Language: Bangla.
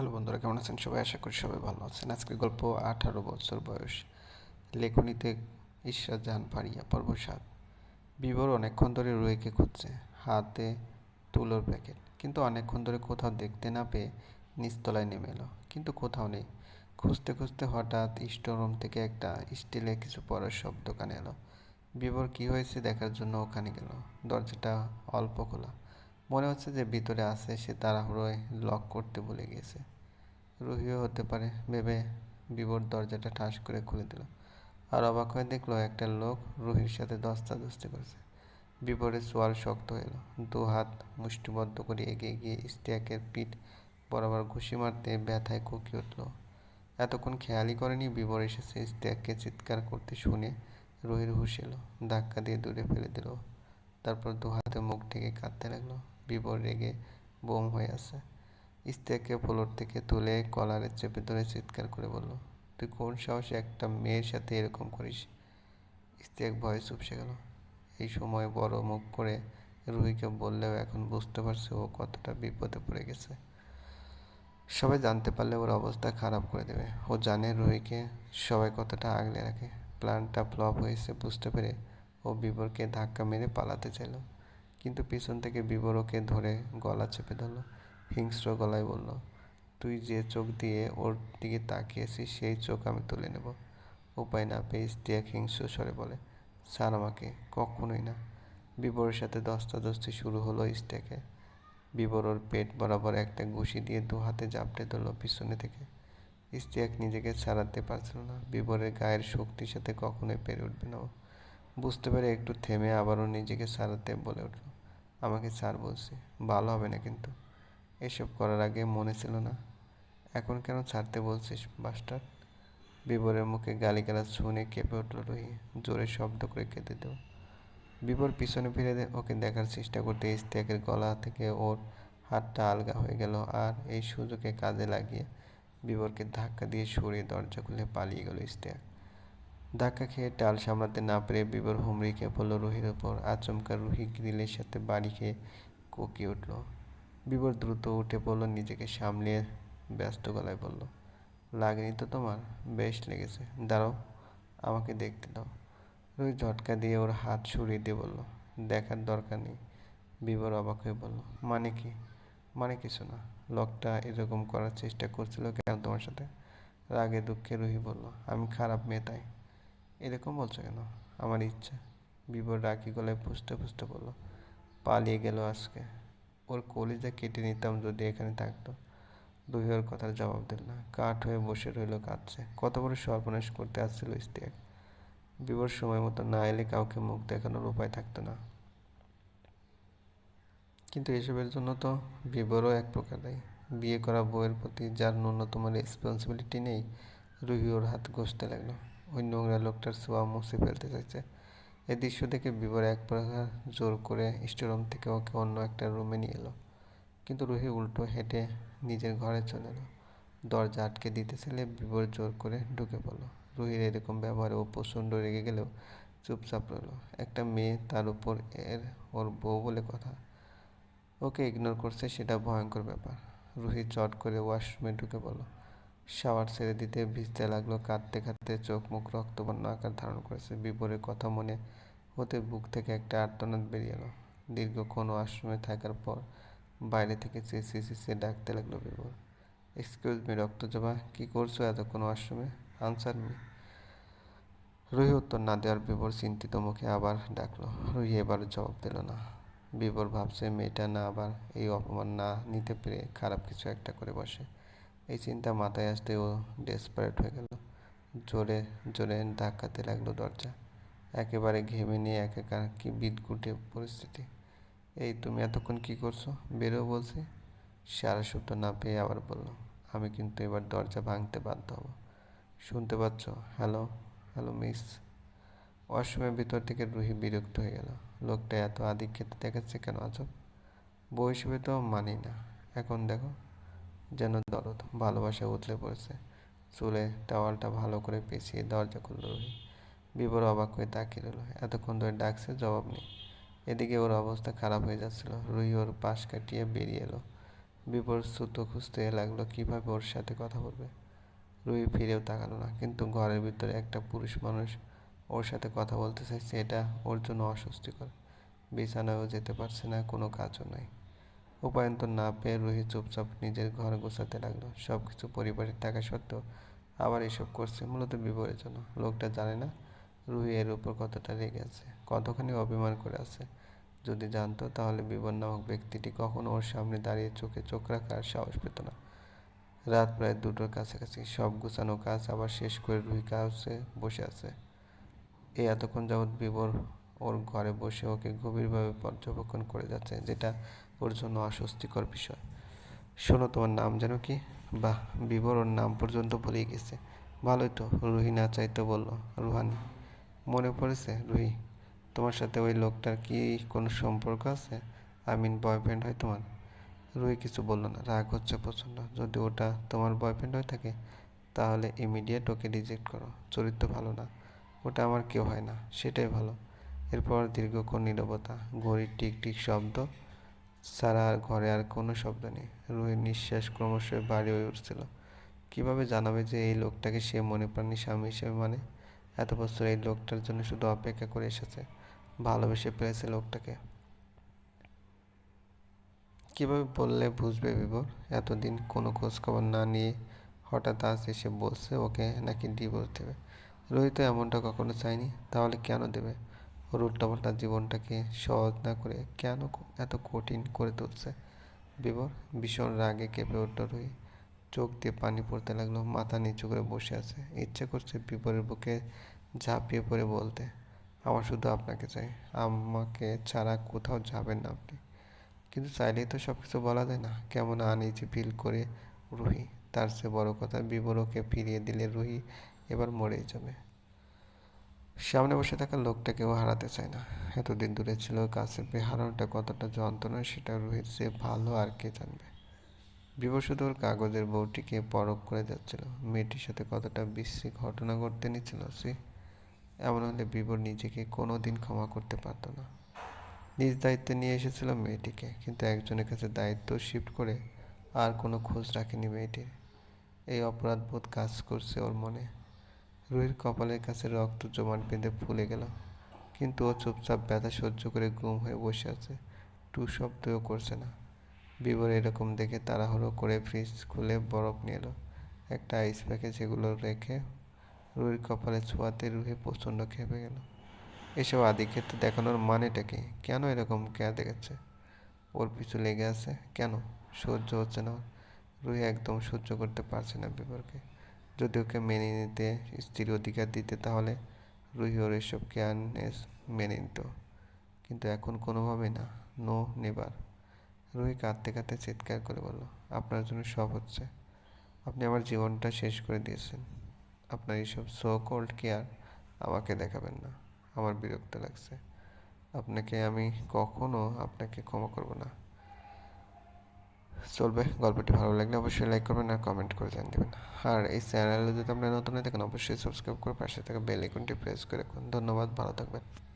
হ্যালো বন্ধুরা, কেমন আছেন সবাই? আশা করি সবাই ভালো আছেন। আজকের গল্প, আঠারো বছর বয়স। লেখনীতে ঈশ্বর জাহান পাড়িয়া পর্ব সাত। বিবর অনেকক্ষণ ধরে রুহিকে খুঁজছে। হাতে তুলোর প্যাকেট। কিন্তু অনেকক্ষণ ধরে কোথাও দেখতে না পেয়ে নিচতলায় নেমে এলো। কিন্তু কোথাও নেই। খুঁজতে খুঁজতে হঠাৎ স্টোররুম থেকে একটা স্টিলে কিছু পড়ার শব্দ কানে এলো। বিবর, কি হয়েছে? দেখার জন্য ওখানে গেল। দরজাটা অল্প খোলা। মনে হচ্ছে যে ভিতরে আছে, সে তাড়াহুড়োয় লক করতে ভুলে গিয়েছে রুহিও হতে পারে, ভেবে বিবর দরজাটা ঠাস করে খুলে দিল। আর অবাক হয়ে দেখল একটা লোক রুহির সাথে দস্তাদস্তি করেছে। বিপরের সোয়াল শক্ত এলো। দু হাত মুষ্টিবদ্ধ করে এগিয়ে গিয়ে ইস্তিয়াকের পিঠ বরাবর ঘুষি মারতে ব্যথায় কুকি উঠল। এতক্ষণ খেয়ালই করেনি বিবর এসেছে ইস্তিয়াককে চিৎকার করতে শুনে রুহির হুশ এলো। ধাক্কা দিয়ে দূরে ফেলে দিল। তারপর দু হাতে মুখ ঢেকে কাঁদতে লাগল। বিবর রেগে বোম হয়ে আছে। ইস্তিয়াককে ফ্লোর থেকে তুলে কলারে চেপে ধরে চিৎকার করে বলল, তুই কোন সাহসে একটা মেয়ের সাথে এরকম করিস? ইস্তিয়াক ভয়ে চুপসে গেল। এই সময় বড় মুখ করে রুহিকে বললেও এখন বুঝতে পারছে ও কতটা বিপদে পড়ে গেছে। সবাই জানতে পারলে ওর অবস্থা খারাপ করে দেবে। ও জানে রুহিকে সবাই কতটা আগলে রাখে। প্ল্যানটা ফ্লপ হয়েছে বুঝতে পেরে ও বিবরকে ধাক্কা মেরে পালাতে চাইল। কিন্তু পিছন থেকে বিবর ওকে ধরে গলা চেপে ধরলো। হিংস্র গলায় বলল, তুই যে চোখ দিয়ে ওর দিকে তাকিয়েছিস, সেই চোখ আমি তুলে নেব। উপায় না পেয়ে ইস্তিয়াক হিংস্র স্বরে বলে, স্যার, আমাকে কখনোই না। বিবরের সাথে দস্তাদস্তি শুরু হলো ইস্তিয়াকে বিবর ওর পেট বরাবর একটা ঘুষি দিয়ে দু হাতে জাপটে ধরলো পিছনে থেকে। ইস্তিয়াক নিজেকে ছাড়াতে পারছিল না। বিবরের গায়ের শক্তির সাথে কখনোই পেরে উঠবে না বুঝতে পেরে একটু থেমে আবারও নিজেকে সারাতে বলে উঠল। আমাকে ছাড় বলছি, ভালো হবে না কিন্তু। এসব করার আগে মনে ছিল না। এখন কেন ছাড়তে বলছিস বাস্টার বিবরের মুখে গালিগালাজ শুনে কেঁপে উঠল রুহি, জোরে শব্দ করে কেঁদে দেব বিবর পিছনে ফিরে ওকে দেখার চেষ্টা করতে ইস্তিয়াকের গলা থেকে ওর হাতটা আলগা হয়ে গেল আর এই সুযোগে কাজে লাগিয়ে বিবরকে ধাক্কা দিয়ে সরিয়ে দরজা খুলে পালিয়ে গেল ইস্তিয়াক। ধাক্কা খেয়ে টাল সামলাতে না পেরে বিবর হুমড়ি খেয়ে পড়ল রুহির ওপর আচমকা রুহি গ্রিলের সাথে বাড়ি খেয়ে কুকিয়ে উঠল। বিবর দ্রুত উঠে পড়ল, নিজেকে সামলিয়ে ব্যস্ত গলায় বলল, লাগেনি তো তোমার? বেশ লেগেছে। দাঁড়াও, আমাকে দেখতে দাও। রুহি ঝটকা দিয়ে ওর হাত সরিয়ে দিয়ে বলল, দেখার দরকার নেই। বিবর অবাক হয়ে বলল মানে কি? মানে কিছু না। লোকটা এরকম করার চেষ্টা করছিল কেন তোমার সাথে? রাগে দুঃখে রুহি বলল, আমি খারাপ মেয়ে তাই। এরকম বলছো কেন? আমার ইচ্ছা। বিবর রাখি গলায় পুষতে পুষতে বলল, পালিয়ে গেল আজকে। ওর কলিজা কেটে নিতাম যদি এখানে থাকতো। রুহি ওর কথার জবাব দিল না। কাঠ হয়ে বসে রইল কাঁদছে। কত বড় সর্বনাশ করতে আসছিল ইস্তিয়াক। বিবর সময় মতো না এলে কাউকে মুখ দেখানোর উপায় থাকতো না। কিন্তু এসবের জন্য তো বিবরও এক প্রকার দায়ী। বিয়ে করা বউয়ের প্রতি যার ন্যূনতম রেসপন্সিবিলিটি নেই, রুহি ওর হাত ঘষতে লাগল। ওই নোংরা লোকটার ছোঁয়া মুছে ফেলতে চাইছে। এই দৃশ্য দেখে বিবর এক প্রকার জোর করে স্টোরুম থেকে ওকে অন্য একটা রুমে নিয়ে এলো। কিন্তু রুহি উল্টো হেঁটে নিজের ঘরে চলে এলো। দরজা আটকে দিতে ছেলে বিবর জোর করে ঢুকে পড়ল। রুহির এরকম ব্যবহারে ও প্রচণ্ড রেগে গেলেও চুপচাপ রইল। একটা মেয়ে তার উপর এর ওর বউ বলে কথা। ওকে ইগনোর করছে সেটা ভয়ঙ্কর ব্যাপার। রুহি চট করে ওয়াশরুমে ঢুকে পড়ল। শাওয়ার ছেড়ে দিতে ভিজতে লাগল, কাঁদতে কাঁদতে চোখ মুখ রক্তবর্ণ আকার ধারণ করেছে। বিপরের কথা মনে হতে বুক থেকে একটা আর্তনাদ বেরিয়ে এলো। দীর্ঘক্ষণ আশ্রমে থাকার পর বাইরে থেকে চেঁচিয়ে চেঁচিয়ে ডাকতে লাগল বিবর এক্সকিউজ মি রক্তজবা কী করছ এতক্ষণ আশ্রমে আনসার মি। রুহি উত্তর না দেওয়ার বিবর চিন্তিত মুখে আবার ডাকলো। রুহি এবার জবাব দিল না। বিবর ভাবছে, মেয়েটা না আবার এই অপমান না নিতে পেরে খারাপ কিছু একটা করে বসে। এই চিন্তা মাথায় আসতে ও ডেসপারেট হয়ে গেল। জোরে জোরে ধাক্কাতে লাগল দরজা। একেবারে ঘেমে নিয়ে একাকার কি বিদগুটে পরিস্থিতি। এই তুমি এতক্ষণ কি করছ? বেরো বলছি। সারা শব্দ না পেয়ে আবার বলল, আমি কিন্তু এবার দরজা ভাঙতে বাধ্য হব। শুনতে পাচ্ছ? Hello hello miss. ওয়াশরুমের ভিতর থেকে রুহি বিরক্ত হয়ে গেল। লোকটা এত আধিক্যতা দেখাচ্ছে কেন আজব? বউ হিসেবে তো মানি না এখন দেখো। যেন দরদ ভালোবাসা উতলে পড়েছে। চুলে টাওয়ালটা ভালো করে পেঁচিয়ে দরজা খুলল রুহি। বিবর অবাক হয়ে তাকিয়ে রইল। এতক্ষণ ধরে ডাকছে, জবাব নেই। এদিকে ওর অবস্থা খারাপ হয়ে যাচ্ছিল। রুহি ওর পাশ কাটিয়ে বেরিয়ে এলো। বিভোর সুতো খুঁজতে লাগল কীভাবে ওর সাথে কথা বলবে। রুহি ফিরেও তাকালো না, কিন্তু ঘরের ভিতরে একটা পুরুষ মানুষ ওর সাথে কথা বলতে চাইছে, এটা ওর জন্য অস্বস্তিকর। বিছানায়ও যেতে পারছে না, কোনো কাজও নাই। উপায়ন্তর না পেয়ে রুহি চুপচাপ নিজের ঘর গোছাতে লাগল। সব কিছু পরিবারের টাকা সত্ত্বেও আবার এসব করছে মূলত বিপরের জন্য। লোকটা জানে না রুহি এর উপর কতটা রেগে আছে, কতখানি অভিমান করে আছে। যদি জানতো তাহলে বিবর নামক ব্যক্তিটি কখনো ওর সামনে দাঁড়িয়ে চোখে চোখ রাখার সাহস পেত না। রাত প্রায় দুটোর কাছাকাছি সব গুছানো কাজ আবার শেষ করে রুহি কাছে বসে আছে। এই এতক্ষণ যাবৎ বিবর ওর ঘরে বসে ওকে গভীরভাবে পর্যবেক্ষণ করে যাচ্ছে, যেটা ওর জন্য অস্বস্তিকর বিষয়। শোনো, তোমার নাম যেন কি? বাহ বিবর ওর নাম পর্যন্ত ভুলে গেছে। ভালোই তো রুহি না চাইতে বলল। রুহানি, মনে পড়েছে? রুহি, তোমার সাথে ওই লোকটার কি কোনো সম্পর্ক আছে? আই মিন বয়ফ্রেন্ড হয় তোমার? রুহি কিছু বলল না, রাগ হচ্ছে প্রচণ্ড। যদি ওটা তোমার বয়ফ্রেন্ড হয়ে থাকে, তাহলে ইমিডিয়েট ওকে রিজেক্ট করো। চরিত্র ভালো না, ওটা আমার কেউ হয় না, সেটাই ভালো। এরপর দীর্ঘক্ষণ নীরবতা, ঘড়ির টিক টিক শব্দ ছাড়া আর ঘরে আর কোনো শব্দ নেই। রুহির নিঃশ্বাস ক্রমশ বাড়ি হয়ে উঠছিল। কীভাবে জানাবে যে এই লোকটাকে সে মনে প্রাণী স্বামী হিসেবে মানে? এত বছর এই লোকটার জন্য শুধু অপেক্ষা করে এসেছে। ভালোবেসে পেয়েছে লোকটাকে। কীভাবে বললে বুঝবে বিবর এতদিন কোনো খোঁজখবর না নিয়ে হঠাৎ আজ এসে বলছে ওকে নাকি ডিভোর্স দেবে। রোহিত এমনটা কখনো চায়নি, তাহলে কেন দেবে? ওর উল্টাপাল্টা জীবনটাকে সহজ না করে কেন এত কঠিন করে তুলছে? বিবর ভীষণ রাগে কেঁপে উঠল রুহি। চোখ দিয়ে পানি পড়তে লাগল, মাথা নিচু করে বসে আছে। ইচ্ছে করছে বিবরের বুকে ঝাঁপিয়ে পড়ে বলতে, আমার শুধু আপনাকে চাই, আমাকে ছাড়া কোথাও যাবেন না আপনি। কিন্তু চাইলেই তো সব কিছু বলা যায় না। কেমন আনইজি ফিল করে রুহি, তার চেয়ে বড় কথা বিবরকে ফিরিয়ে দিলে রুহি এবার মরেই যাবে। সামনে বসে থাকা লোকটাকেও হারাতে চায় না। এতদিন দূরে ছিল, কাছে পেয়ে হারানোটা কতটা যন্ত্রণা সেটা সে ভালো আর কে জানবে। ওর কাগজের বউটিকে পরখ করে যাচ্ছিল। মেয়েটির সাথে কতটা বিশ্রী ঘটনা ঘটতে নিচ্ছিল সে, এমন হলে বিবর নিজেকে কোনো দিন ক্ষমা করতে পারত না। নিজ দায়িত্বে নিয়ে এসেছিল মেয়েটিকে, কিন্তু একজনের কাছে দায়িত্ব শিফট করে আর কোনো খোঁজ রাখেনি মেয়েটির। এই অপরাধবোধ কাজ করছে ওর মনে। রুহির কপালের কাছে রক্ত জমাট বেঁধে ফুলে গেল। কিন্তু ও চুপচাপ ব্যথা সহ্য করে গুম হয়ে বসে আছে। টু শব্দও করছে না। বিবর এরকম দেখে তাড়াহুড়ো করে ফ্রিজ খুলে বরফ নিয়ে এলো। একটা আইস প্যাকে যেগুলো রেখে রুহির কপালে ছোঁয়াতে রুহি প্রচণ্ড খেপে গেল। এসব আদিক্ষেত্রে দেখানোর মানেটা কি? কেন এরকম কে দেখেছে ওর পিছু লেগে আছে? কেন? সহ্য হচ্ছে না রুহি একদম সহ্য করতে পারছে না বিবরকে। যদি ওকে মেনে নিতে স্ত্রীর অধিকার দিতে, তাহলে রুহি ওর এসব কেয়ারনেস মেনে নিত। কিন্তু এখন কোনোভাবেই না, নো নেবার রুহি কাঁদতে কাঁদতে চিৎকার করে বলল, আপনার জন্য সব হচ্ছে। আপনি আমার জীবনটা শেষ করে দিয়েছেন। আপনার এইসব সো কোল্ড কেয়ার আমাকে দেখাবেন না। আমার বিরক্ত লাগছে। আপনাকে আমি কখনো আপনাকে ক্ষমা করব না। চলবে, গল্পটি ভালো লাগলে অবশ্যই লাইক করবেন আর কমেন্ট করে জানিয়ে দেবেন। আর এই চ্যানেলে যদি আপনারা নতুন হয়ে থাকেন, অবশ্যই সাবস্ক্রাইব করে পাশে থাকা বেল আইকনটি প্রেস করে রাখুন। ধন্যবাদ, ভালো থাকবেন।